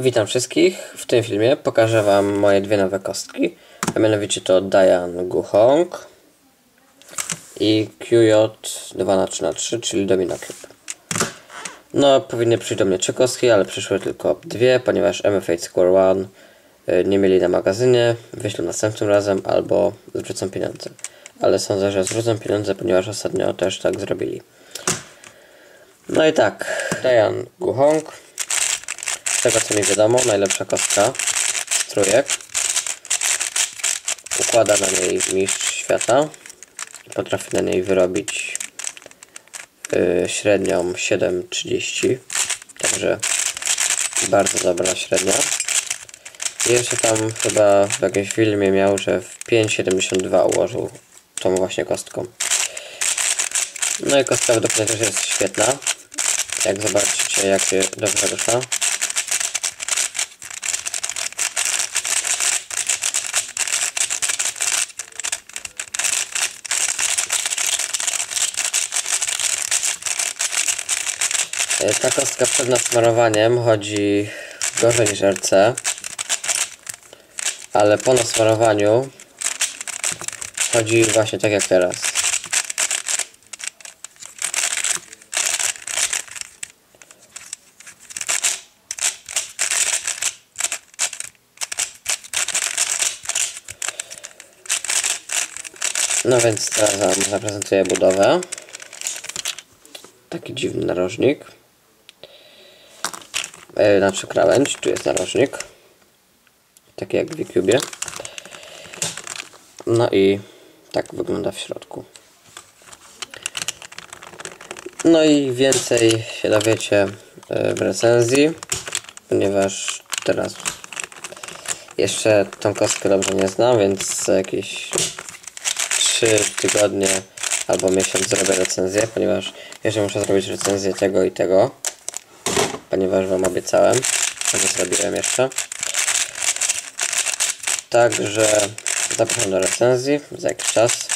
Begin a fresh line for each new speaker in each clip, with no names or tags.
Witam wszystkich. W tym filmie pokażę Wam moje dwie nowe kostki. A mianowicie to Dian Guhong i QJ2 czyli Domino Cube. No, powinny przyjść do mnie trzy kostki, ale przyszły tylko dwie, ponieważ MFA Square One y, nie mieli na magazynie, wyślą następnym razem albo zwrócą pieniądze. Ale sądzę, że zwrócą pieniądze, ponieważ ostatnio też tak zrobili. No i tak, Dian Guhong z tego co mi wiadomo, najlepsza kostka z. Układa na niej mistrz świata. Potrafi na niej wyrobić yy, średnią 7,30. Także bardzo dobra średnia. I jeszcze tam chyba w jakimś filmie miał, że w 5,72 ułożył tą właśnie kostką. No i kostka według mnie też jest świetna. Jak zobaczycie, jak się dobrze rusza. Ta kostka przed nasmarowaniem chodzi gorzej niż RC, ale po nasmarowaniu chodzi właśnie tak jak teraz. No więc teraz zaprezentuję budowę. Taki dziwny narożnik. E, znaczy krawędź, tu jest narożnik. Taki jak w Wicubie. No i tak wygląda w środku. No i więcej się dowiecie e, w recenzji, ponieważ teraz jeszcze tą kostkę dobrze nie znam, więc za jakieś 3 tygodnie albo miesiąc zrobię recenzję, ponieważ jeżeli muszę zrobić recenzję tego i tego, ponieważ Wam obiecałem, nie zrobiłem jeszcze. Także zapraszam do recenzji za jakiś czas.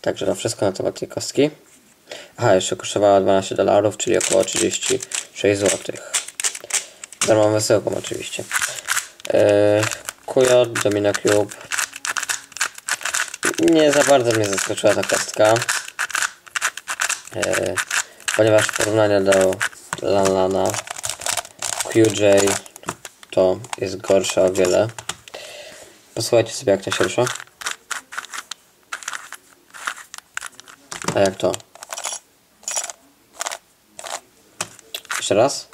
Także to wszystko na temat tej kostki. Aha, jeszcze kosztowała 12 dolarów, czyli około 36 zł. Darmową wysyłką oczywiście. Yy, Kujo, Domino Cube. Nie za bardzo mnie zaskoczyła ta kostka. Yy, ponieważ w porównaniu do Lanlana QJ to jest gorsza o wiele. Posłuchajcie sobie jak to się rusza. A jak to? Jeszcze raz.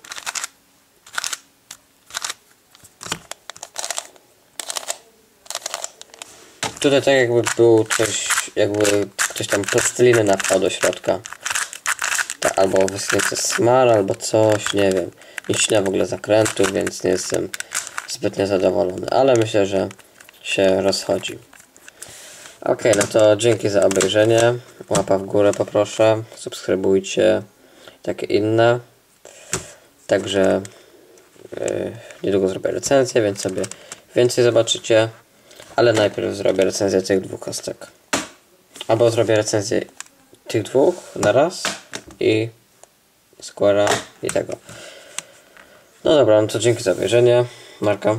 Tutaj tak jakby był coś, jakby ktoś tam plasteliny napchał do środka. Albo wyschnięty smar, albo coś, nie wiem. Nie ścina w ogóle zakrętów, więc nie jestem zbytnio zadowolony, ale myślę, że się rozchodzi. Ok, no to dzięki za obejrzenie. Łapa w górę poproszę, subskrybujcie, takie inne. Także yy, niedługo zrobię recenzję, więc sobie więcej zobaczycie. Ale najpierw zrobię recenzję tych dwóch kostek. Albo zrobię recenzję tych dwóch na raz i Square'a i tego. No dobra, no to dzięki za obejrzenie. Marka.